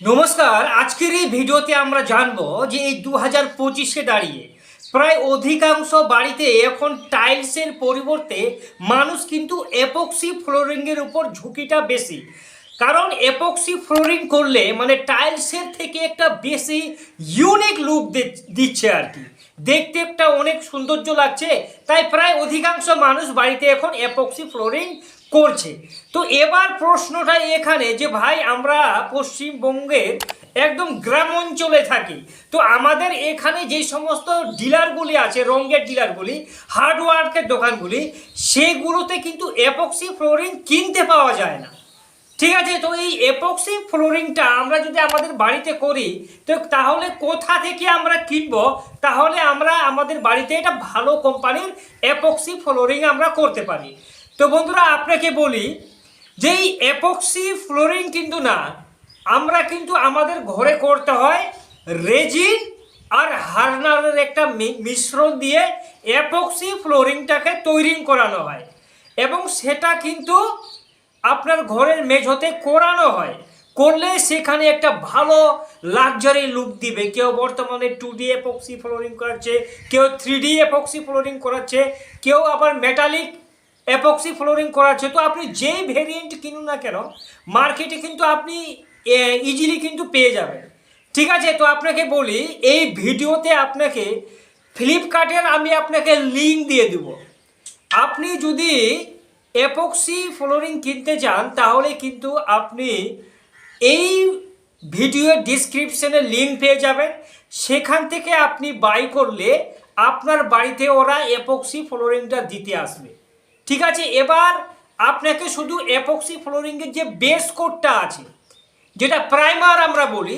নমস্কার, আজকের এই ভিডিওতে আমরা জানব যে এই দু হাজার পঁচিশে দাঁড়িয়ে প্রায় অধিকাংশ বাড়িতে এখন টাইলসের পরিবর্তে মানুষ কিন্তু এপক্সি ফ্লোরিংয়ের উপর ঝুঁকিটা বেশি। কারণ এপক্সি ফ্লোরিং করলে মানে টাইলসের থেকে একটা বেশি ইউনিক লুক দিচ্ছে আর কি। দেখতে একটা অনেক সৌন্দর্য লাগছে, তাই প্রায় অধিকাংশ মানুষ বাড়িতে এখন এপক্সি ফ্লোরিং করছে। তো এবার প্রশ্নটা এখানে যে, ভাই, আমরা পশ্চিমবঙ্গের একদম গ্রাম অঞ্চলে থাকি। তো আমাদের এখানে যে সমস্ত ডিলারগুলি আছে, রঙের ডিলারগুলি, হার্ডওয়ার্কের দোকানগুলি, সেগুলোতে কিন্তু এপক্সি ফ্লোরিং কিনতে পাওয়া যায় না। ঠিক আছে? তো এই এপক্সি ফ্লোরিংটা আমরা যদি আমাদের বাড়িতে করি, তো তাহলে কোথা থেকে আমরা কিনব? তাহলে আমরা আমাদের বাড়িতে এটা ভালো কোম্পানির এপক্সি ফ্লোরিং আমরা করতে পারি। তো বন্ধুরা, আপনাকে বলি যে এই এপক্সি ফ্লোরিং কিন্তু না, আমরা কিন্তু আমাদের ঘরে করতে হয় রেজিন আর হার্নারের একটা মিশ্রণ দিয়ে এপক্সি ফ্লোরিংটাকে তৈরি করানো হয়। এবং সেটা কিন্তু আপনার ঘরের মেঝোতে করানো হয়। করলে সেখানে একটা ভালো লাক্সারি লুক দিবে। কেউ বর্তমানে টু ডি এপক্সি ফ্লোরিং করাচ্ছে, কেউ থ্রি ডি এপক্সি ফ্লোরিং করাচ্ছে, কেউ আবার মেটালিক এপক্সি ফ্লোরিং করাচ্ছে তো আপনি যেই ভেরিয়েন্ট কিনুন না কেন মার্কেটে কিন্তু আপনি ইজিলি কিন্তু পেয়ে যাবেন। ঠিক আছে, তো আপনাকে বলি, এই ভিডিওতে আপনাকে ফ্লিপকার্টের আমি আপনাকে লিঙ্ক দিয়ে দেবো। আপনি যদি এপক্সি ফ্লোরিং কিনতে চান, তাহলে কিন্তু আপনি এই ভিডিওর ডিসক্রিপশনে লিঙ্ক পেয়ে যাবেন। সেখান থেকে আপনি বাই করলে আপনার বাড়িতে ওরা এপক্সি ফ্লোরিংটা দিতে আসবে। ঠিক আছে, এবার আপনাকে শুধু এপক্সি ফ্লোরিংয়ের যে বেস কোডটা আছে, যেটা প্রাইমার আমরা বলি,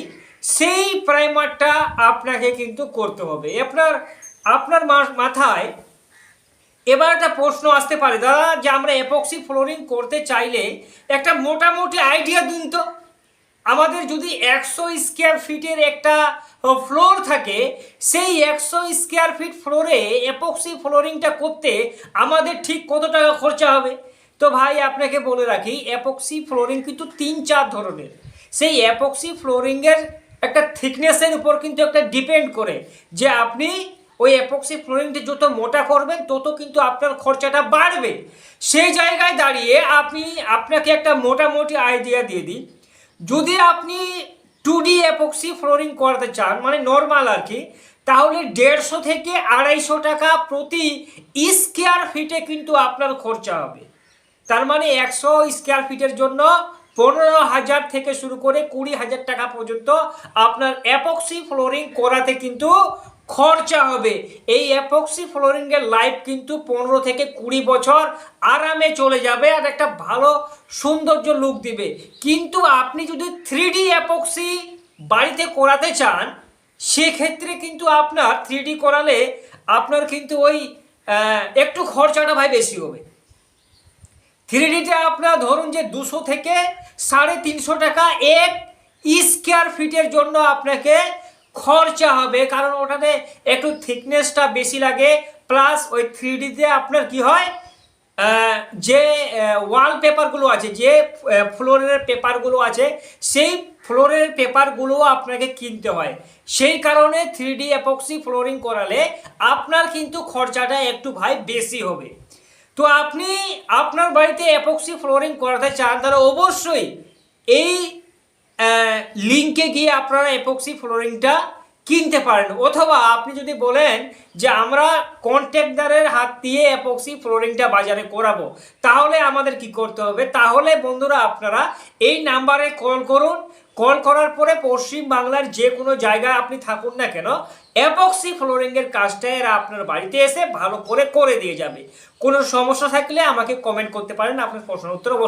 সেই প্রাইমারটা আপনাকে কিন্তু করতে হবে। আপনার আপনার মাথায় এবার একটা প্রশ্ন আসতে পারে, দাদা, যে আমরা এপক্সি ফ্লোরিং করতে চাইলে একটা মোটামুটি আইডিয়া দিন তো। আমাদের যদি একশো স্কোয়ার ফিটের একটা ফ্লোর থাকে, সেই একশো স্কোয়ার ফিট ফ্লোরে এপক্সি ফ্লোরিংটা করতে আমাদের ঠিক কত টাকা খরচা হবে? তো ভাই, আপনাকে বলে রাখি এপক্সি ফ্লোরিং কিন্তু তিন চার ধরনের। সেই এপক্সি ফ্লোরিংয়ের একটা থিকনেসের উপর কিন্তু একটা ডিপেন্ড করে যে আপনি ওই অ্যাপক্সি ফ্লোরিংটি যত মোটা করবেন, তত কিন্তু আপনার খরচাটা বাড়বে। সেই জায়গায় দাঁড়িয়ে আপনি, আপনাকে একটা মোটামুটি আইডিয়া দিয়ে দিই। যদি আপনি টু ডি অ্যাপক্সি ফ্লোরিং করাতে চান মানে নর্মাল আর কি তাহলে দেড়শো থেকে আড়াইশো টাকা প্রতি স্কোয়ার ফিটে কিন্তু আপনার খরচা হবে। তার মানে একশো স্কোয়ার ফিটের জন্য পনেরো হাজার থেকে শুরু করে কুড়ি হাজার টাকা পর্যন্ত আপনার অ্যাপক্সি ফ্লোরিং করাতে কিন্তু খরচা হবে। এই অ্যাপক্সি ফ্লোরিংয়ের লাইফ কিন্তু পনেরো থেকে কুড়ি বছর আরামে চলে যাবে আর একটা ভালো সৌন্দর্য লুক দিবে। কিন্তু আপনি যদি থ্রি ডি অ্যাপক্সি বাড়িতে করাতে চান, সেক্ষেত্রে কিন্তু আপনার থ্রি ডি করালে আপনার কিন্তু ওই একটু খরচাটা ভাই বেশি হবে। থ্রি ডিতে আপনার ধরুন যে দুশো থেকে সাড়ে তিনশো টাকা এক স্কোয়ার ফিটের জন্য আপনাকে খরচা হবে, কারণ ওটাতে একটু থিকনেসটা বেশি লাগে প্লাস ওই থ্রি ডিতে আপনার কি হয় যে ওয়াল পেপারগুলো আছে, যে ফ্লোরের পেপারগুলো আছে, সেই ফ্লোরের পেপারগুলো আপনাকে কিনতে হয়। সেই কারণে থ্রি ডি অ্যাপক্সি ফ্লোরিং করালে আপনার কিন্তু খরচাটা একটু ভাই বেশি হবে। তো আপনি আপনার বাড়িতে অ্যাপক্সি ফ্লোরিং করাতে চান, তাহলে অবশ্যই এই লিঙ্কে গিয়ে আপনারা অ্যাপক্সি ফ্লোরিংটা কিনতে পারেন। অথবা আপনি যদি বলেন যে আমরা কন্ট্রাক্টদারের হাত দিয়ে অ্যাপক্সি ফ্লোরিংটা বাজারে করাবো, তাহলে আমাদের কি করতে হবে? তাহলে বন্ধুরা আপনারা এই নাম্বারে কল করুন। কল করার পরে পশ্চিম বাংলার যে কোনো জায়গায় আপনি থাকুন না কেন অ্যাপক্সি ফ্লোরিংয়ের কাজটা এরা আপনার বাড়িতে এসে ভালো করে করে দিয়ে যাবে। কোনো সমস্যা থাকলে আমাকে কমেন্ট করতে পারেন, আপনার প্রশ্ন উত্তর